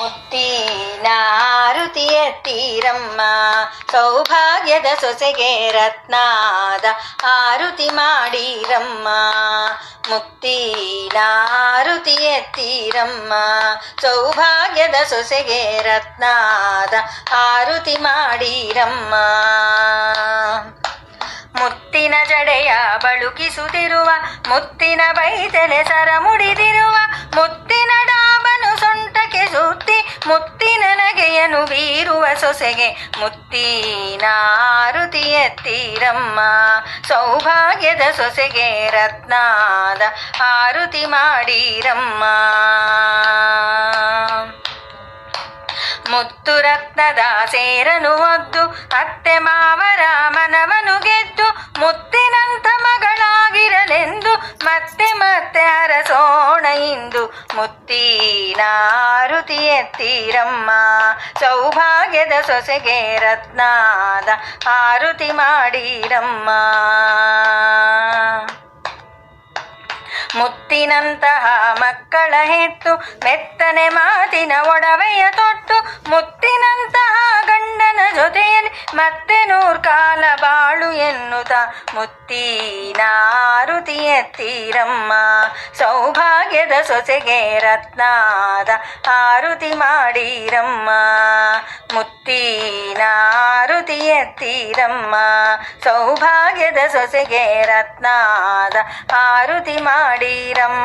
ಮುತ್ತಿನ ನಾರುತಿಯ ತೀರಮ್ಮ ಸೌಭಾಗ್ಯದ ಸೊಸೆಗೆ ರತ್ನಾದ ಆರುತಿ ಮಾಡೀರಮ್ಮ. ಮುತ್ತಿ ನಾರುತಿಯ ತೀರಮ್ಮ ಸೌಭಾಗ್ಯದ ಸೊಸೆಗೆ ರತ್ನಾದ ಆರುತಿ ಮಾಡೀರಮ್ಮ. ಮುತ್ತಿನ ಜಡೆಯ ಬಳುಕಿಸುತ್ತಿರುವ, ಮುತ್ತಿನ ಬೈತಲೆ ಸರ ಮುಡಿದಿರುವ ಸುತ್ತಿ ನನಗೆಯನು ನಗೆಯನು ಬೀರುವ ಸೊಸೆಗೆ? ಮುತ್ತಿನ ನಾರುತಿಯ ಎತ್ತೀರಮ್ಮ. ಸೌಭಾಗ್ಯದ ಸೊಸೆಗೆ ರತ್ನಾದ ಆರುತಿ ಮಾಡೀರಮ್ಮ. ಮುತ್ತು ರತ್ನದ ಸೇರನು ಒದ್ದು ಅತ್ತೆ ಮಾವರ ಮತ್ತೆ ಅರಸೋಣ ಇಂದು ಮುತ್ತೀನ ಆರುತಿ ಎತ್ತೀರಮ್ಮ. ಸೌಭಾಗ್ಯದ ಸೊಸೆಗೆ ರತ್ನಾದ ಆರುತಿ ಮಾಡೀರಮ್ಮ. ಮುತ್ತಿನಂತಹ ಮಕ್ಕಳ ಹೆತ್ತು ಮೆತ್ತನೆ ಮಾತಿನ ಒಡವೆಯ ತೊಟ್ಟು ಗಂಡನ ಜೊತೆಯಲ್ಲಿ ನೂರ್ ಕಾಲ ಬಾಳು ಎನ್ನುತ್ತ ಮುತ್ತಿನ ಆರುತಿ ಎತ್ತೀರಮ್ಮ. ಸೌಭಾಗ್ಯದ ಸೊಸೆಗೆ ರತ್ನಾದ ಆರುತಿ ಮಾಡೀರಮ್ಮ. ಮುತ್ತಿನ ಆರುತಿ ಎತ್ತೀರಮ್ಮ. ಸೌಭಾಗ್ಯದ ಸೊಸೆಗೆ ರತ್ನಾದ ಆರುತಿ ಮಾಡೀರಮ್ಮ.